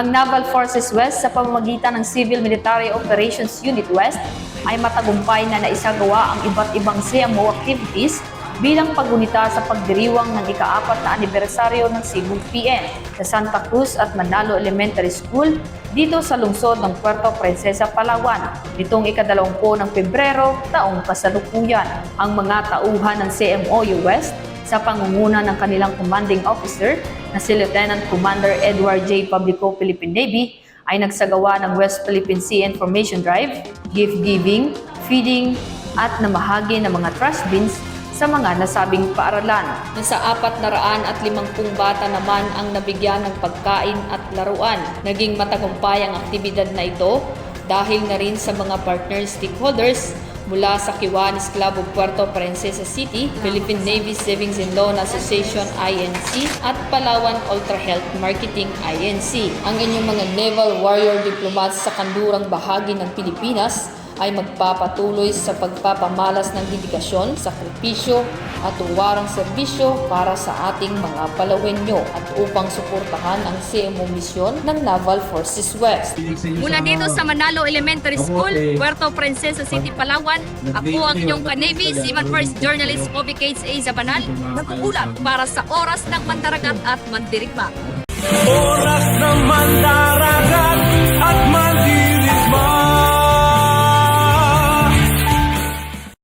Ang Naval Forces West sa pamamagitan ng Civil Military Operations Unit West ay matagumpay na naisagawa ang iba't ibang CMO activities bilang paggunita sa pagdiriwang ng ikaapat na anibersaryo ng Cebu PM sa Santa Cruz at Manalo Elementary School dito sa lungsod ng Puerto Princesa, Palawan nitong ikadalawampu ng Pebrero taong kasalukuyan. Ang mga tauhan ng CMOU West sa pangunguna ng kanilang commanding officer na si Lieutenant Commander Edward J. Pablico, Philippine Navy ay nagsagawa ng West Philippine Sea Information Drive, gift giving, feeding at namahagi ng mga trash bins sa mga nasabing paaralan. Nasa apat na raan at limangpung bata naman ang nabigyan ng pagkain at laruan. Naging matagumpay ang aktibidad na ito dahil na rin sa mga partner stakeholders mula sa Kiwanis Club of Puerto Princesa City, Philippine Navy Savings and Loan Association INC at Palawan Ultra Health Marketing INC. Ang inyong mga naval warrior diplomats sa kandurang bahagi ng Pilipinas ay magpapatuloy sa pagpapamalas ng dedikasyon, sakripisyo at tuwarang serbisyo para sa ating mga palawenyo at upang suportahan ang CMO misyon ng Naval Forces West. Mula dito sa Manalo Elementary School, Puerto Princesa City, Palawan, ako ang inyong ka-Navy, Seaman First Journalist Obi Cates A. Zabanal, nag-uulat para sa oras ng mandaragat at mandirigma. Oras ng manda